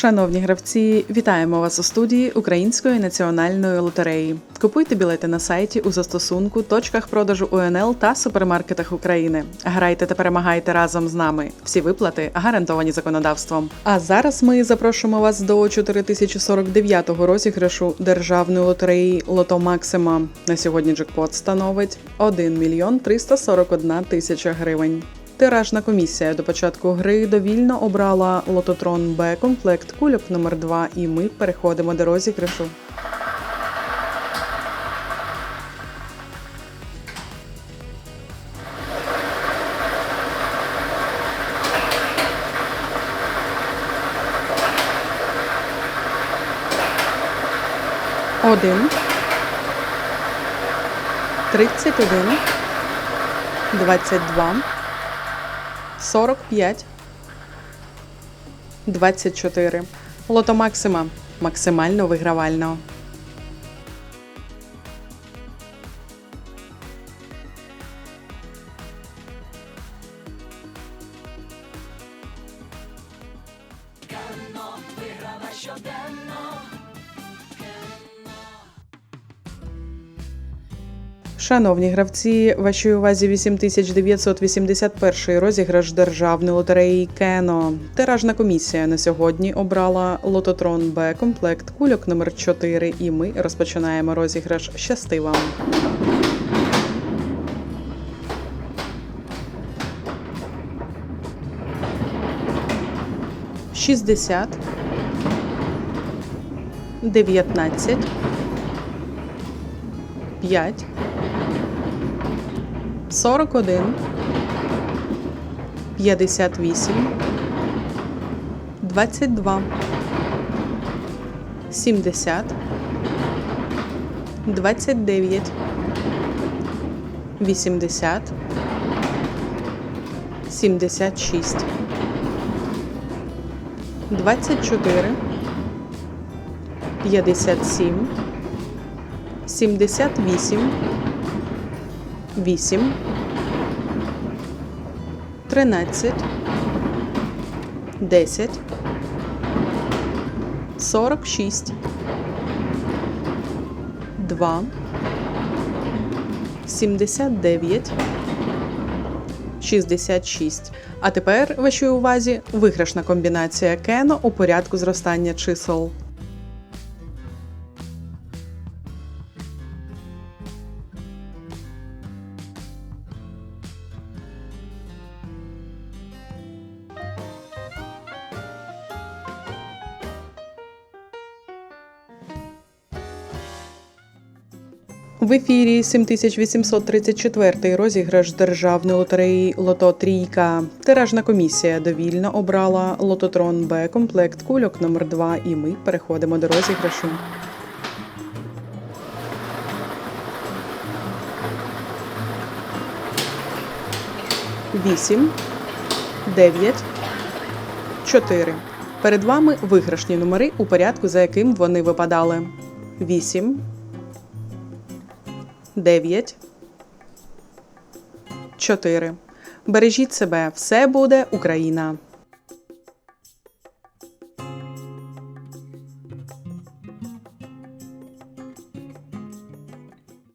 Шановні гравці, вітаємо вас у студії Української національної лотереї. Купуйте білети на сайті у застосунку, точках продажу УНЛ та супермаркетах України. Грайте та перемагайте разом з нами. Всі виплати гарантовані законодавством. А зараз ми запрошуємо вас до 4049-го розіграшу державної лотереї Лото Максима. На сьогодні джекпот становить 1 мільйон 341 тисяча гривень. Тиражна комісія до початку гри довільно обрала лототрон Б комплект кульок номер 2 і ми переходимо до розіграшу. Один. Тридцять один. Двадцять два. 45, 24. Лото Максима. Максимально вигравально. Шановні гравці, вашій увазі 8981 розіграш державної лотереї Кено. Тиражна комісія на сьогодні обрала лототрон Б комплект кульок номер 4 і ми розпочинаємо розіграш. Щасти вам! Шістдесят. Дев'ятнадцять. П'ять. 41, 58, 22, 70, 29, 80, 76, 24, 57, 78, 8, 13, 10, 46, 2, 79, 66. А тепер вашій увазі виграшна комбінація Кено у порядку зростання чисел. В ефірі 7834 розіграш державної лотереї Лото Трійка. Тиражна комісія довільно обрала лототрон Б комплект кульок номер 2 і ми переходимо до розіграшу. Вісім, дев'ять, чотири. Перед вами виграшні номери у порядку, за яким вони випадали. Вісім. 9, 4. Бережіть себе, все буде Україна!